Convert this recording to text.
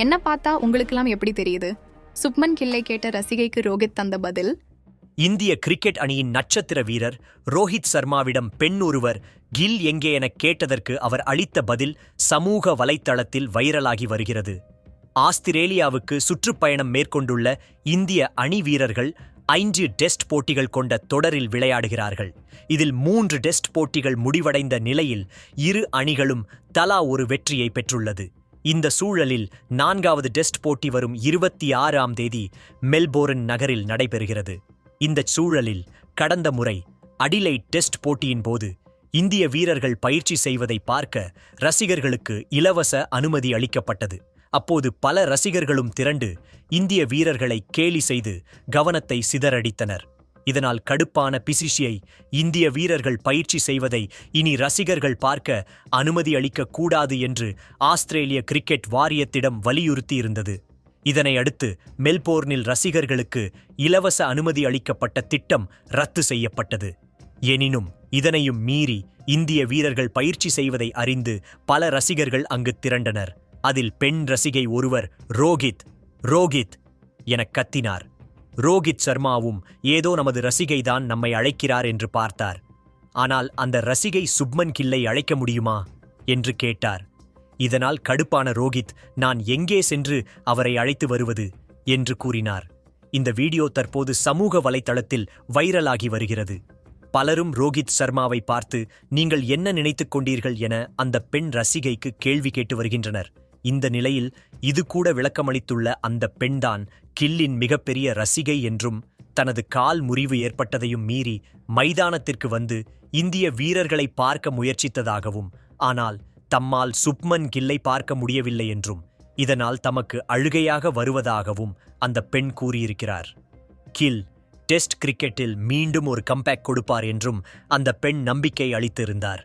என்ன பார்த்தா உங்களுக்கெல்லாம் எப்படி தெரியுது? சுப்மன் கில்லை கேட்ட ரசிகைக்கு ரோஹித் தந்த பதில்? இந்திய கிரிக்கெட் அணியின் நட்சத்திர வீரர் ரோஹித் சர்மாவிடம் பெண் ஒருவர் கில் எங்கே எனக் கேட்டதற்கு அவர் அளித்த பதில் சமூக வலைத்தளத்தில் வைரலாகி வருகிறது. ஆஸ்திரேலியாவுக்கு சுற்றுப்பயணம் மேற்கொண்டுள்ள இந்திய அணி வீரர்கள் ஐந்து டெஸ்ட் போட்டிகள் கொண்ட தொடரில் விளையாடுகிறார்கள். இதில் மூன்று டெஸ்ட் போட்டிகள் முடிவடைந்த நிலையில் இரு அணிகளும் தலா ஒரு வெற்றியை பெற்றுள்ளது. இந்த சூழலில் நான்காவது டெஸ்ட் போட்டி வரும் இருபத்தி ஆறாம் தேதி மெல்போர்ன் நகரில் நடைபெறுகிறது. இந்த சூழலில் கடந்த முறை அடிலைட் டெஸ்ட் போட்டியின் போது இந்திய வீரர்கள் பயிற்சி செய்வதை பார்க்க ரசிகர்களுக்கு இலவச அனுமதி அளிக்கப்பட்டது. அப்போது பல ரசிகர்களும் திரண்டு இந்திய வீரர்களை கேலி செய்து கவனத்தை சிதறடித்தனர். இதனால் கடுப்பான பிசிசியை இந்திய வீரர்கள் பயிற்சி செய்வதை இனி ரசிகர்கள் பார்க்க அனுமதி அளிக்கக் கூடாது என்று ஆஸ்திரேலிய கிரிக்கெட் வாரியத்திடம் வலியுறுத்தியிருந்தது. இதனை அடுத்து மெல்போர்னில் ரசிகர்களுக்கு இலவச அனுமதி அளிக்கப்பட்ட திட்டம் ரத்து செய்யப்பட்டது. எனினும் இதனையும் மீறி இந்திய வீரர்கள் பயிற்சி செய்வதை அறிந்து பல ரசிகர்கள் அங்கு திரண்டனர். அதில் பெண் ரசிகை ஒருவர் ரோஹித் ரோகித் எனக் கத்தினார். ரோகித் சர்மாவும் ஏதோ நமது ரசிகைதான் நம்மை அழைக்கிறார் என்று பார்த்தார். ஆனால் அந்த ரசிகை சுப்மன் கில்லை அழைக்க முடியுமா? என்று கேட்டார். இதனால் கடுப்பான ரோகித் நான் எங்கே சென்று அவரை அழைத்து வருவது? என்று கூறினார். இந்த வீடியோ தற்போது சமூக வலைத்தளத்தில் வைரலாகி வருகிறது. பலரும் ரோஹித் சர்மாவை பார்த்து நீங்கள் என்ன நினைத்துக் கொண்டீர்கள் என அந்த பெண் ரசிகைக்கு கேள்வி கேட்டு வருகின்றனர். இந்த நிலையில் இது கூட விளக்கமளித்துள்ள அந்த பெண்தான் கில்லின் மிகப்பெரிய ரசிகை என்றும் தனது கால் முறிவு ஏற்பட்டதையும் மீறி மைதானத்திற்கு வந்து இந்திய வீரர்களை பார்க்க முயற்சித்ததாகவும் ஆனால் தம்மால் சுப்மன் கில்லை பார்க்க முடியவில்லை என்றும் இதனால் தமக்கு அழுகையாக வருவதாகவும் அந்த பெண் கூறியிருக்கிறார். கில் டெஸ்ட் கிரிக்கெட்டில் மீண்டும் ஒரு கம்பேக் கொடுப்பார் என்றும் அந்த பெண் நம்பிக்கை அளித்திருந்தார்.